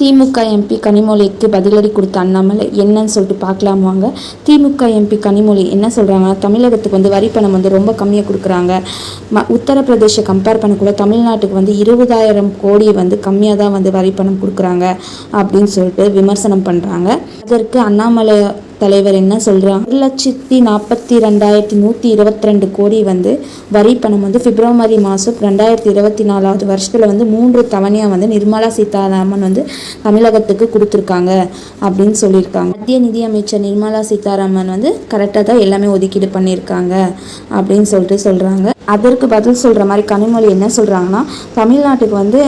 திமுக MP கனிமொழிக்கு பதிலடி கொடுத்த அண்ணாமலை என்னன்னு சொல்லிட்டு பார்க்கலாம் வாங்க திமுக எம்பி கனிமொழி என்ன சொல்கிறாங்கன்னா தமிழகத்துக்கு வந்து வரி பணம் வந்து ரொம்ப கம்மியாக கொடுக்குறாங்க. ம உத்தரப்பிரதேச கம்பேர் பண்ணக்குள்ள தமிழ்நாட்டுக்கு வந்து இருபதாயிரம் கோடி வந்து கம்மியாக தான் வந்து வரி பணம் கொடுக்குறாங்க அப்படின்னு சொல்லிட்டு விமர்சனம் பண்ணுறாங்க அதற்கு அண்ணாமலை தலைவர் என்ன சொல்கிறாங்க ஒரு லட்சத்தி நாற்பத்தி ரெண்டாயிரத்தி நூற்றி இருபத்தி ரெண்டு கோடி வந்து வரி பணம் வந்து பிப்ரவரி மாதம் ரெண்டாயிரத்தி இருபத்தி நாலாவது வருஷத்தில் வந்து மூன்று தவணையாக வந்து நிர்மலா சீதாராமன் வந்து தமிழகத்துக்கு கொடுத்துருக்காங்க அப்படின்னு சொல்லியிருக்காங்க. மத்திய நிதியமைச்சர் நிர்மலா சீதாராமன் வந்து கரெக்டாக தான் எல்லாமே ஒதுக்கீடு பண்ணியிருக்காங்க அப்படின்னு சொல்லிட்டு சொல்கிறாங்க அதற்கு பதில் சொல்கிற மாதிரி கனிமொழி என்ன சொல்கிறாங்கன்னா தமிழ்நாட்டுக்கு வந்து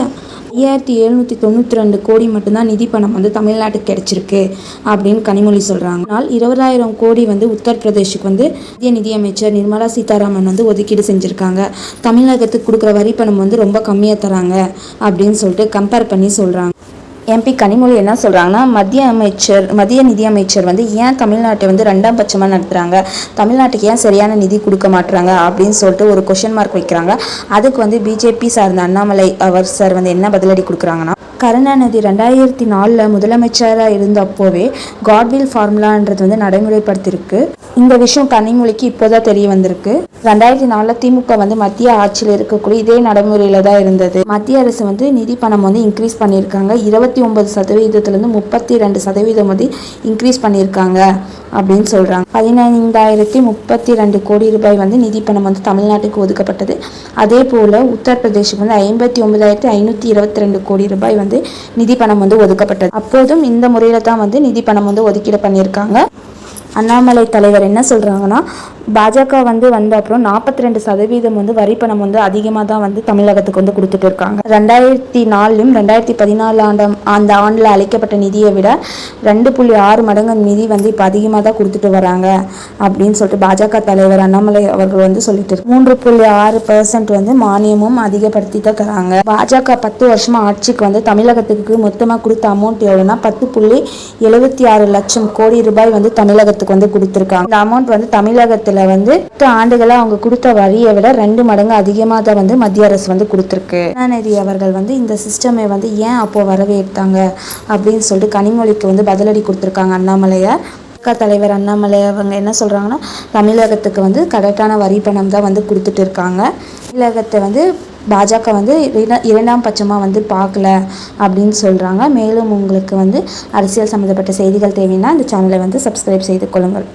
ஐயாயிரத்தி எழுநூற்றி தொண்ணூற்றி ரெண்டு கோடி மட்டும்தான் நிதி பணம் வந்து தமிழ்நாட்டுக்கு கிடைச்சிருக்கு அப்படின்னு கனிமொழி சொல்கிறாங்க ஆனால் இருபதாயிரம் கோடி வந்து உத்தரப்பிரதேஷுக்கு வந்து மத்திய நிதியமைச்சர் நிர்மலா சீதாராமன் வந்து ஒதுக்கீடு செஞ்சுருக்காங்க. தமிழகத்துக்கு கொடுக்குற வரி பணம் வந்து ரொம்ப கம்மியாக தராங்க அப்படின்னு சொல்லிட்டு கம்பேர் பண்ணி சொல்கிறாங்க எம்பி கனிமொழி என்ன சொல்கிறாங்கன்னா மத்திய அமைச்சர் மத்திய நிதியமைச்சர் வந்து ஏன் தமிழ்நாட்டை வந்து ரெண்டாம் பட்சமாக நடத்துகிறாங்க தமிழ்நாட்டுக்கு ஏன் சரியான நிதி கொடுக்க மாட்டுறாங்க அப்படின்னு சொல்லிட்டு ஒரு கொஷின் மார்க் வைக்கிறாங்க. அதுக்கு வந்து பிஜேபி சார்ந்த அண்ணாமலை அவர் சார் வந்து என்ன பதிலடி கொடுக்குறாங்கன்னா கருணாநிதி ரெண்டாயிரத்தி நாலில் முதலமைச்சராக இருந்தப்போவே காட்வில் ஃபார்முலான்றது வந்து நடைமுறைப்படுத்தியிருக்கு. இந்த விஷயம் கனிமொழிக்கு இப்போதான் தெரிய வந்திருக்கு. ரெண்டாயிரத்தி நாலில் திமுக வந்து மத்திய ஆட்சியில் இருக்கக்கூடிய இதே நடைமுறையில் தான் இருந்தது. மத்திய அரசு வந்து நிதி பணம் வந்து இன்க்ரீஸ் பண்ணியிருக்காங்க. இருபத்தி ஒன்பது சதவீதத்துலேருந்து முப்பத்தி ரெண்டு சதவீதம் வந்து இன்க்ரீஸ் பண்ணியிருக்காங்க அப்படின்னு சொல்கிறாங்க பதினைந்தாயிரத்தி முப்பத்தி ரெண்டு கோடி ரூபாய் வந்து நிதி பணம் வந்து தமிழ்நாட்டுக்கு ஒதுக்கப்பட்டது. அதே போல் உத்தரப்பிரதேஷுக்கு வந்து ஐம்பத்தி ஒன்பதாயிரத்தி ஐநூற்றி இருபத்தி ரெண்டு கோடி ரூபாய் வந்து நிதி பணம் வந்து ஒதுக்கப்பட்டது. அப்போதும் இந்த முறையில் தான் வந்து நிதி பணம் வந்து ஒதுக்கீடு பண்ணியிருக்காங்க. அண்ணாமலை தலைவர் என்ன சொல்கிறாங்கன்னா பாஜக வந்து வந்த அப்புறம் நாற்பத்தி ரெண்டு சதவீதம் வந்து வரி பணம் வந்து அதிகமாக தான் வந்து தமிழகத்துக்கு வந்து கொடுத்துட்டு இருக்காங்க. ரெண்டாயிரத்தி நாலும் ரெண்டாயிரத்தி பதினாலு ஆண்டாம் அந்த ஆண்டில் அளிக்கப்பட்ட நிதியை விட ரெண்டு புள்ளி ஆறு மடங்கு நிதி வந்து இப்போ அதிகமாக தான் கொடுத்துட்டு வராங்க அப்படின்னு சொல்லிட்டு பாஜக தலைவர் அண்ணாமலை அவர்கள் வந்து சொல்லிட்டு இருக்கு மூன்று புள்ளி ஆறு பர்சன்ட் வந்து மானியமும் அதிகப்படுத்தி தான் தராங்க பாஜக பத்து வருஷமா ஆட்சிக்கு வந்து தமிழகத்துக்கு மொத்தமாக கொடுத்த அமௌண்ட் எவ்வளோன்னா பத்து புள்ளி எழுபத்தி ஆறு லட்சம் கோடி ரூபாய் வந்து தமிழகத்துக்கு வந்து கொடுத்துருக்காங்க. இந்த அமௌண்ட் வந்து தமிழகத்தில் வந்து பத்து ஆண்டுகளாக அவங்க கொடுத்த வரியை விட ரெண்டு மடங்கு அதிகமாக தான் வந்து மத்திய அரசு வந்து கொடுத்துருக்கு. கருணாநிதி அவர்கள் வந்து இந்த சிஸ்டமை வந்து ஏன் அப்போ வரவேற்றாங்க அப்படின்னு சொல்லிட்டு கனிமொழிக்கு வந்து பதிலடி கொடுத்துருக்காங்க அண்ணாமலையை. திமுக தலைவர் அண்ணாமலை அவங்க என்ன சொல்கிறாங்கன்னா தமிழகத்துக்கு வந்து கரெக்டான வரி பணம் தான் வந்து கொடுத்துட்டு இருக்காங்க. தமிழகத்தை வந்து பாஜக வந்து இரண்டாம் பட்சமாக வந்து பார்க்கல அப்படின்னு சொல்கிறாங்க மேலும் உங்களுக்கு வந்து அரசியல் சம்மந்தப்பட்ட செய்திகள் தேவைன்னா இந்த சேனலை வந்து சப்ஸ்கிரைப் செய்து கொள்ளுங்கள்.